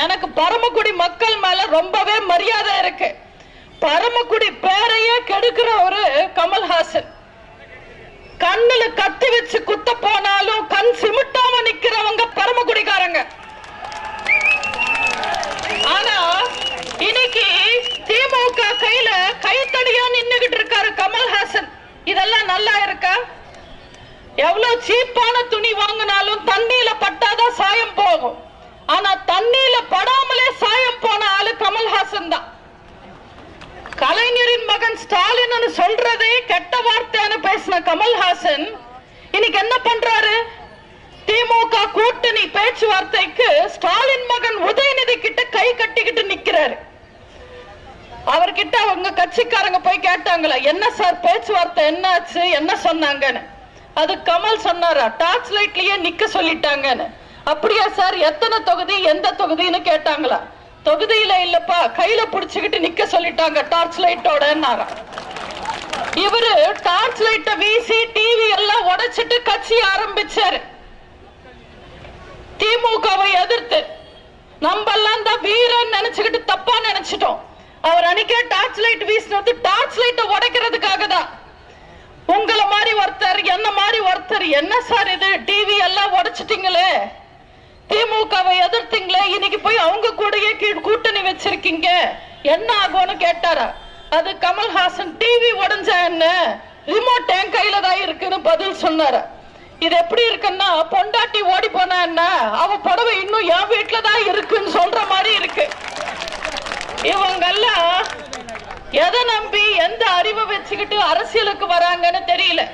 எனக்கு பரமக்குடி மக்கள் மேல ரொம்பவே மரியாதை இருக்கு. பரமக்குடி பேரையே கெடுக்கிற ஒரு கமல்ஹாசன். கண்ணுல கத்தி வச்சு குத்த போனாலும் கண் சிமிட்டாம நிக்கிறவங்க பரமக்குடிக்காரங்க. ஆனா இன்னைக்கு திமுக கையில கைத்தடியா நின்னுகிட்டு இருக்காரு கமல்ஹாசன். இதெல்லாம் நல்லா இருக்கா? எவ்வளவு சீப்பான துணி வாங்கினாலும் தண்ணியில பட்டாதான் சாயம் போகும் ஆனா தண்ணியில படாமலே சாயம் போன ஆளு கமல்ஹாசன் தான் கலைஞரின் மகன் ஸ்டாலின் சொல்றதே கெட்ட வார்த்தைன்னு பேசின கமல்ஹாசன் இன்னைக்கு என்ன பண்றாரு? திமுக கூட்டணி பேச்சுவார்த்தைக்கு ஸ்டாலின் மகன் உதயநிதி கிட்ட கை கட்டிக்கிட்டு நிக்கிறாரு. அவர்கிட்ட அவங்க கட்சிக்காரங்க போய் கேட்டாங்களா என்ன சார் பேச்சுவார்த்தை என்னாச்சு? என்ன சொன்னாங்கன்னு? அது கமல் சொன்னாரா டார்ச் லைட்லயே நிக்க சொல்லிட்டாங்கன்னு. அப்படியா சார் எத்தனை தொகுதி எந்த தொகுதின்னு கேட்டாங்களா? தொகுதியில இல்லப்பா கையில புடிச்சுக்கிட்டு நிக்க சொல்லிட்டாங்க டார்ச் லைட்டோட இவரு டார்ச் லைட்ட வீசி டிவி எல்லாம் உடைச்சிட்டு கட்சி ஆரம்பிச்சாரு. திமுகவை எதிர்த்து நம்ம எல்லாம் தான் வீரன் நினைச்சுக்கிட்டு தப்பா நினைச்சிட்டோம். அவர் அன்னைக்கே டார்ச் லைட் வீசினது டார்ச் லைட்டை உடைக்கிறதுக்காக தான். உங்களை மாதிரி ஒருத்தர் என்ன மாதிரி ஒருத்தர் என்ன சார் இது? டிவி எல்லாம் உடைச்சிட்டீங்களே. திமுகவை எதிர்த்தீங்களே? இன்னைக்கு போய் அவங்க கூடயே கீழ் கூட்டணி வச்சிருக்கீங்க. என்ன ஆகும்னு கேட்டாரா? அது கமல்ஹாசன் டிவி என்ன? ரிமோட் என் கையில தான் இருக்குன்னு பதில் சொன்னாரு. இது எப்படி இருக்குன்னா பொண்டாட்டி ஓடி போனா என்ன? அவ புடவை இன்னும் என் வீட்டுல தான் இருக்குன்னு சொல்ற மாதிரி இருக்கு. இவங்கெல்லாம் எதை நம்பி எந்த அறிவை வச்சுக்கிட்டு அரசியலுக்கு வராங்கன்னு தெரியல.